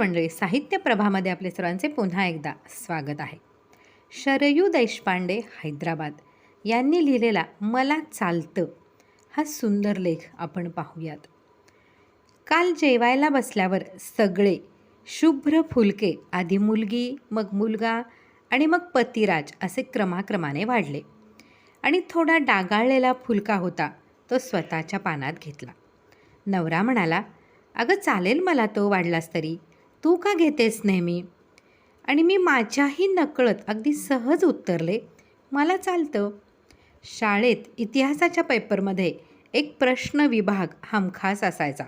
मंडळी साहित्य प्रभामध्ये आपले सर्वांचे पुन्हा एकदा स्वागत आहे. शरयू देशपांडे हैदराबाद. यांनी लिहिलेला मला चालतं हा सुंदर लेख आपण पाहूयात. काल जेवायला बसल्यावर सगळे शुभ्र फुलके आधी मुलगी मग मुलगा आणि मग पतिराज असे क्रमाक्रमाने वाढले आणि थोडा डागाळलेला फुलका होता तो स्वतःच्या पानात घेतला. नवरा म्हणाला अगं चालेल मला तो वाढलास तरी. तू का घेतेस नेहमी? आणि मी माझ्याही नकळत अगदी सहज उत्तरले मला चालतं. शाळेत इतिहासाच्या पेपरमध्ये एक प्रश्न विभाग हमखास असायचा.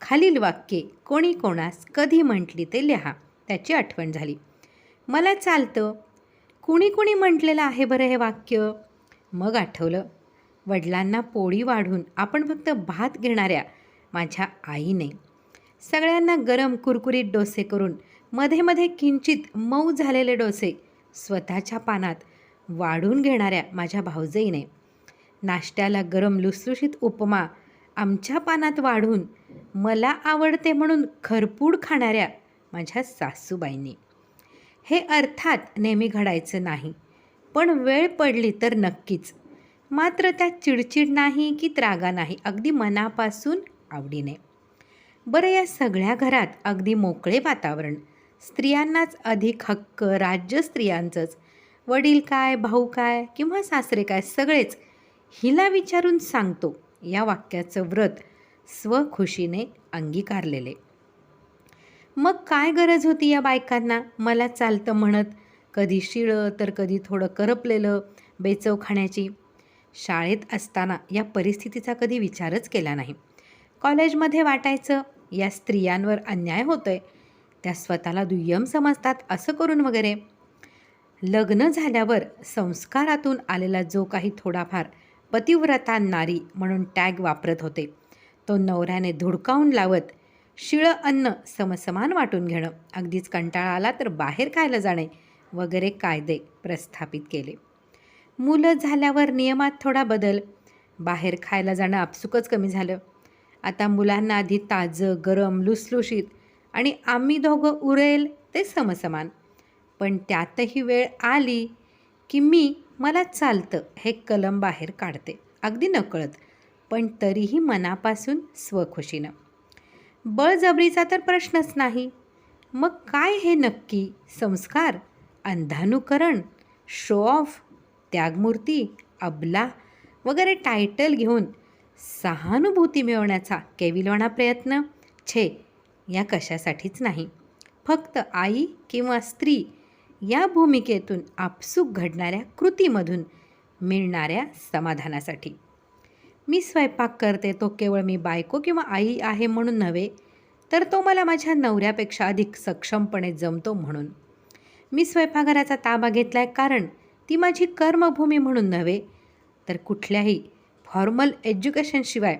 खालील वाक्ये कोणी कोणास कधी म्हटली ते लिहा त्याची आठवण झाली. मला चालतं. कुणी कुणी म्हटलेलं आहे बरं हे वाक्य? मग आठवलं वडिलांना पोळी वाढून आपण फक्त भात घेणाऱ्या माझ्या आईने सगळ्यांना गरम कुरकुरीत डोसे करून मध्ये मध्ये किंचित मऊ झालेले डोसे स्वतःच्या पानात वाढून घेणाऱ्या माझ्या भाऊजईने. नाश्त्याला गरम लुसलुशीत उपमा आमच्या पानात वाढून मला आवडते म्हणून खरपूड खाणाऱ्या माझ्या सासूबाईंनी. हे अर्थात नेहमी घडायचं नाही पण वेळ पडली तर नक्कीच. मात्र त्यात चिडचिड नाही की त्रागा नाही अगदी मनापासून आवडीने. बरं या सगळ्या घरात अगदी मोकळे वातावरण. स्त्रियांनाच अधिक हक्क राज्य स्त्रियांचंच. वडील काय भाऊ काय किंवा सासरे काय सगळेच हिला विचारून सांगतो या वाक्याचं व्रत स्वखुशीने अंगीकारलेले. मग काय गरज होती या बायकांना? मला चालतं म्हणत. कधी शिळं तर कधी थोडं करपलेलं बेचव खाण्याची. शाळेत असताना या परिस्थितीचा कधी विचारच केला नाही. कॉलेजमध्ये वाटायचं. या स्त्रियांवर अन्याय होतोय. त्या स्वतःला दुय्यम समजतात असं करून वगैरे. लग्न झाल्यावर संस्कारातून आलेला जो काही थोडाफार पतिव्रता नारी म्हणून टॅग वापरत होते तो नवऱ्याने धुडकावून लावत शिळं अन्न समसमान वाटून घेणं अगदीच कंटाळा आला तर बाहेर खायला जाणे वगैरे कायदे प्रस्थापित केले. मुलं झाल्यावर नियमात थोडा बदल. बाहेर खायला जाणं आपसुकच कमी झालं. आता मुलांना आधी ताजं गरम लुसलुशीत आणि आम्ही दोघं उरेल ते समसमान. पण त्यातही वेळ आली की मी मला चालतं हे कलम बाहेर काढते अगदी नकळत पण तरीही मनापासून स्वखुशीनं. बळजबरीचा तर प्रश्नच नाही. मग काय हे नक्की? संस्कार? अंधानुकरण? शो ऑफ त्यागमूर्ती? अबला? वगैरे टायटल घेऊन सहानुभूती मिळवण्याचा केविलवाणा प्रयत्न? छे या कशासाठीच नाही. फक्त आई किंवा स्त्री या भूमिकेतून आपसूक घडणाऱ्या कृतीमधून मिळणाऱ्या समाधानासाठी. मी स्वयंपाक करते तो केवळ मी बायको किंवा आई आहे म्हणून नव्हे तर तो मला माझ्या नवऱ्यापेक्षा अधिक सक्षमपणे जमतो म्हणून. मी स्वयंपाकघराचा ताबा घेतला आहे कारण ती माझी कर्मभूमी म्हणून नव्हे तर कुठल्याही फॉर्मल एज्युकेशनशिवाय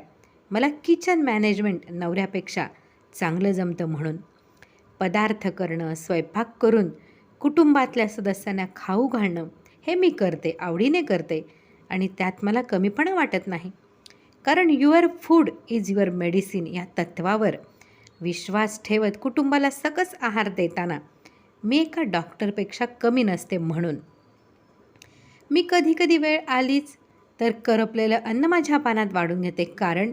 मला किचन मॅनेजमेंट नवऱ्यापेक्षा चांगलं जमतं म्हणून. पदार्थ करणं स्वयंपाक करून कुटुंबातल्या सदस्यांना खाऊ घालणं हे मी करते आवडीने करते आणि त्यात मला कमीपणा वाटत नाही. कारण your food is your medicine या तत्वावर विश्वास ठेवत कुटुंबाला सकस आहार देताना मी एका डॉक्टरपेक्षा कमी नसते म्हणून. मी कधी कधी वेळ आलीच तर करपलेलं अन्न माझ्या पानात वाढून घेते कारण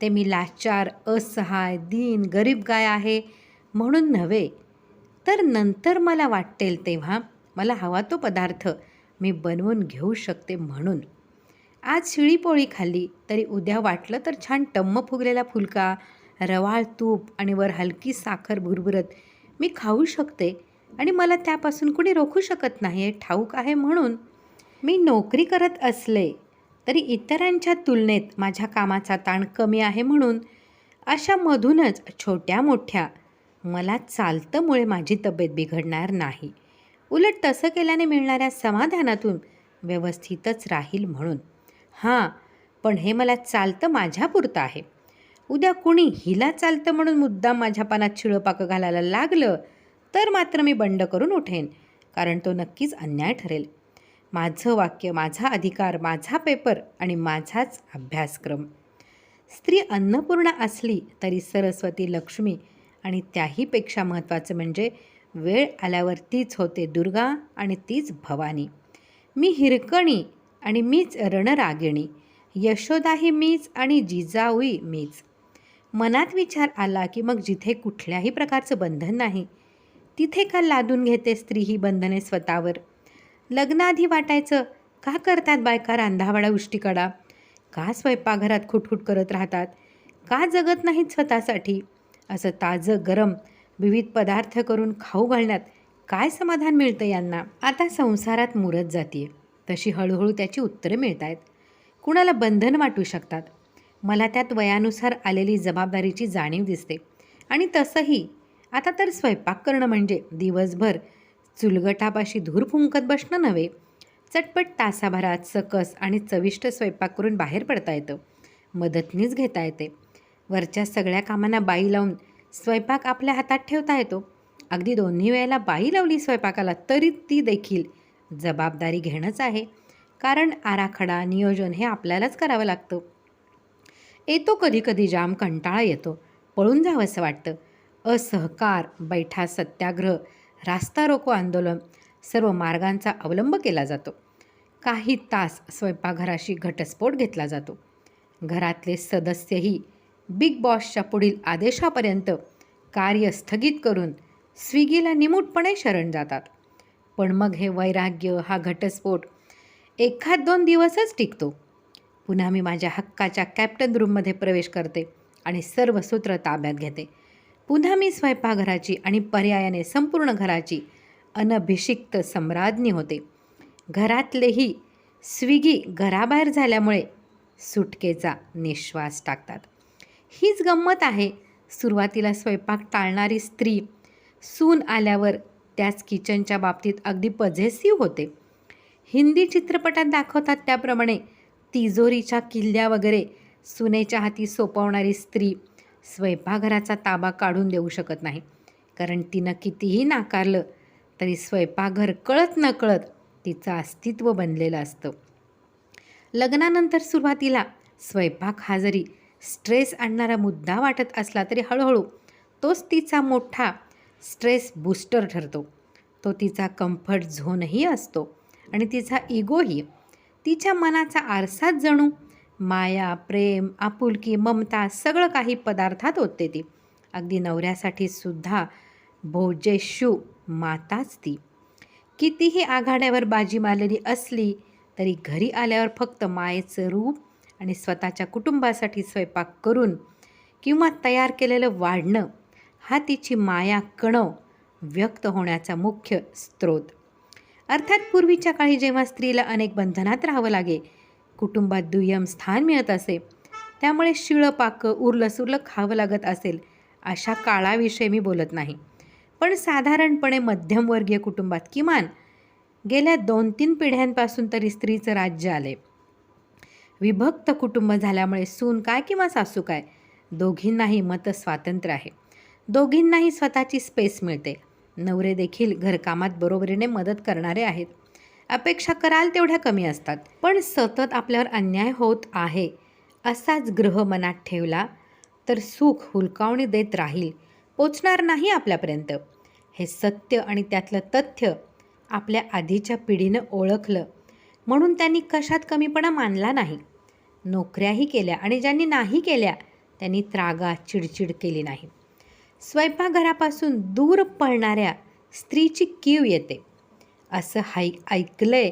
ते मी लाचार असहाय दीन गरीब गाय आहे म्हणून नव्हे. तर नंतर मला वाटेल तेव्हा मला हवा तो पदार्थ मी बनवून घेऊ शकते म्हणून. आज शिळी पोळी खाल्ली तरी उद्या वाटलं तर छान टम्म फुगलेला फुलका रवाळ तूप आणि वर हलकी साखर भुरभुरत मी खाऊ शकते आणि मला त्यापासून कुणी रोखू शकत नाही हे ठाऊक आहे म्हणून. मी नोकरी करत असले तरी इतरांच्या तुलनेत माझ्या कामाचा ताण कमी आहे म्हणून अशामधूनच छोट्या मोठ्या मला चालतंमुळे माझी तब्येत बिघडणार नाही. उलट तसं केल्याने मिळणाऱ्या समाधानातून व्यवस्थितच राहील म्हणून. हां पण हे मला चालतं माझ्यापुरतं आहे. उद्या कुणी हिला चालतं म्हणून मुद्दाम माझ्या पानात शिळपाकं घालायला लागलं तर मात्र मी बंड करून उठेन कारण तो नक्कीच अन्याय ठरेल. माझं वाक्य माझा अधिकार माझा पेपर आणि माझाच अभ्यासक्रम. स्त्री अन्नपूर्णा असली तरी सरस्वती लक्ष्मी आणि त्याहीपेक्षा महत्त्वाचं म्हणजे वेळ आल्यावर तीच होते दुर्गा आणि तीच भवानी. मी हिरकणी आणि मीच रणरागिणी. यशोदाही मीच आणि जिजाऊई मीच. मनात विचार आला की मग जिथे कुठल्याही प्रकारचं बंधन नाही तिथे का लादून घेते स्त्री ही बंधने स्वतःवर? लग्नाआधी वाटायचं का करतात बायका रांधावाडा उष्टीकडा? का स्वयंपाकघरात खुटखुट करत राहतात? का जगत नाहीत स्वतःसाठी? असं ताजं गरम विविध पदार्थ करून खाऊ घालण्यात काय समाधान मिळतं यांना? आता संसारात मुरत जाते तशी हळूहळू त्याची उत्तरं मिळत आहेत कुणाला बंधन वाटू शकतात? मला त्यात वयानुसार आलेली जबाबदारीची जाणीव दिसते. आणि तसंही आता तर स्वयंपाक करणं म्हणजे दिवसभर चुलगटापाशी धूर फुंकत बसणं नव्हे. चटपट तासाभरात सकस आणि चविष्ट स्वयंपाक करून बाहेर पडता येतं. मदतनीच घेता येते. वरच्या सगळ्या कामांना बाई लावून स्वयंपाक आपल्या हातात ठेवता येतो. अगदी दोन्ही वेळेला बाई लावली स्वयंपाकाला तरी ती देखील जबाबदारी घेणंच आहे. कारण आराखडा नियोजन हे आपल्यालाच करावं लागतं. येतो कधी कधी जाम कंटाळा येतो. पळून जावंसं वाटतं. असहकार बैठा सत्याग्रह रास्ता रोको आंदोलन सर्व मार्गांचा अवलंब केला जातो. काही तास स्वयंपाकघराशी घटस्फोट घेतला जातो. घरातले सदस्यही बिग बॉसच्या पुढील आदेशापर्यंत कार्य स्थगित करून स्विगीला निमूटपणे शरण जातात. पण मग हे वैराग्य हा घटस्फोट एखाद दोन दिवसच टिकतो. पुन्हा मी माझ्या हक्काच्या कॅप्टन रूममध्ये प्रवेश करते आणि सर्व सूत्र ताब्यात घेते. पुन्हा मी स्वयंपाकघराची आणि पर्यायाने संपूर्ण घराची अनभिषिक्त सम्राज्ञी होते. घरातलेही स्विगी घराबाहेर झाल्यामुळे सुटकेचा निश्वास टाकतात. हीच गंमत आहे. सुरुवातीला स्वयंपाक टाळणारी स्त्री सून आल्यावर त्याच किचनच्या बाबतीत अगदी पझेसिव्ह होते. हिंदी चित्रपटात दाखवतात त्याप्रमाणे तिजोरीच्या किल्ल्या वगैरे सुनेच्या हाती सोपवणारी स्त्री स्वयंपाकघराचा ताबा काढून देऊ शकत नाही. कारण तिनं कितीही नाकारलं तरी स्वयंपाकघर कळत नकळत तिचं अस्तित्व बनलेलं असतं. लग्नानंतर सुरुवातीला स्वयंपाक हा जरी स्ट्रेस आणणारा मुद्दा वाटत असला तरी हळूहळू तोच तिचा मोठा स्ट्रेस बूस्टर ठरतो. तो तिचा कम्फर्ट झोनही असतो आणि तिचा इगोही तिच्या मनाचा आरसाच जणू माया प्रेम आपुलकी ममता सगळं काही पदार्थात होते ती. अगदी नवऱ्यासाठी सुद्धा भोजेशू माताच ती. कितीही आघाड्यावर बाजी मारलेली असली तरी घरी आल्यावर फक्त मायेचं रूप आणि स्वतःच्या कुटुंबासाठी स्वयंपाक करून किंवा तयार केलेलं वाढणं हा तिची माया कणव व्यक्त होण्याचा मुख्य स्रोत. अर्थात पूर्वीच्या काळी जेव्हा स्त्रीला अनेक बंधनात राहावं लागे कुटुंबात दुय्यम स्थान मिळत असे. त्यामुळे शिळं पाकं उरलंसुरलं खावं लागत असेल अशा काळाविषयी मी बोलत नाही. पण साधारणपणे मध्यमवर्गीय कुटुंबात किमान गेल्या दोन तीन पिढ्यांपासून तरी स्त्रीचं राज्य आले विभक्त कुटुंब झाल्यामुळे सून काय किंवा सासू काय दोघींनाही मत स्वातंत्र्य आहे. दोघींनाही स्वतःची स्पेस मिळते. नवरे देखील घरकामात बरोबरीने मदत करणारे आहेत. अपेक्षा कराल तेवढ्या कमी असतात. पण सतत आपल्यावर अन्याय होत आहे असाच ग्रह मनात ठेवला तर सुख हुलकावणी देत राहील पोचणार नाही आपल्यापर्यंत. हे सत्य आणि त्यातलं तथ्य आपल्या आधीच्या पिढीनं ओळखलं म्हणून त्यांनी कशात कमीपणा मानला नाही. नोकऱ्याही केल्या आणि ज्यांनी नाही केल्या त्यांनी त्रागा चिडचिड केली नाही. स्वयंपाकघरापासून दूर पळणाऱ्या स्त्रीची कीव येते. असं हाय ऐकलं आहे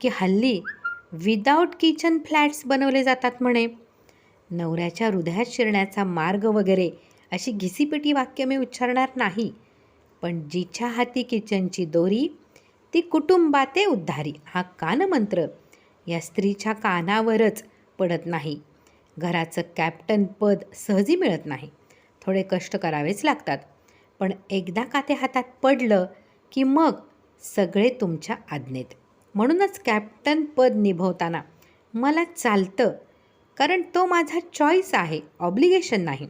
की हल्ली विदाऊट किचन फ्लॅट्स बनवले जातात म्हणे. नवऱ्याच्या हृदयात शिरण्याचा मार्ग वगैरे अशी घिसीपिटी वाक्य मी उच्चारणार नाही. पण जिच्या हाती किचनची दोरी ती कुटुंबाते उद्धारी. हा कानमंत्र या स्त्रीच्या कानावरच पडत नाही. घराचं कॅप्टन पद सहजी मिळत नाही. थोडे कष्ट करावेच लागतात. पण एकदा का ते हातात पडलं की मग सगळे तुमच्या आज्ञेत. म्हणूनच कॅप्टन पद निभवताना मला चालतं कारण तो माझा चॉईस आहे ऑब्लिगेशन नाही.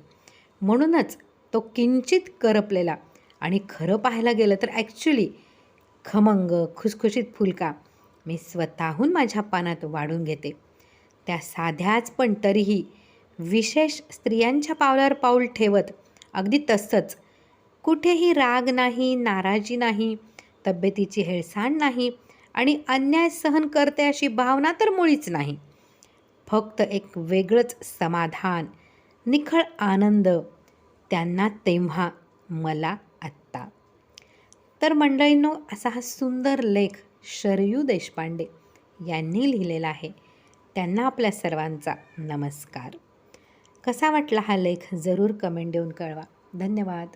म्हणूनच तो किंचित करपलेला आणि खरं पाहायला गेलं तर ॲक्च्युली खमंग खुसखुशीत फुलका मी स्वतःहून माझ्या पानात वाढून घेते. त्या साध्याच पण तरीही विशेष स्त्रियांच्या पावलावर पाऊल ठेवत अगदी तसंच कुठेही राग नाही नाराजी नाही तब्येतीची हेळसांड नाही आणि अन्याय सहन करते अशी भावना तर मुळीच नाही. फक्त एक वेगळंच समाधान निखळ आनंद त्यांना तेव्हा मला आत्ता. तर मंडळींनो असा हा सुंदर लेख शरयू देशपांडे यांनी लिहिलेला आहे. त्यांना आपल्या सर्वांचा नमस्कार. कसा वाटला हा लेख? जरूर कमेंट देऊन कळवा. धन्यवाद.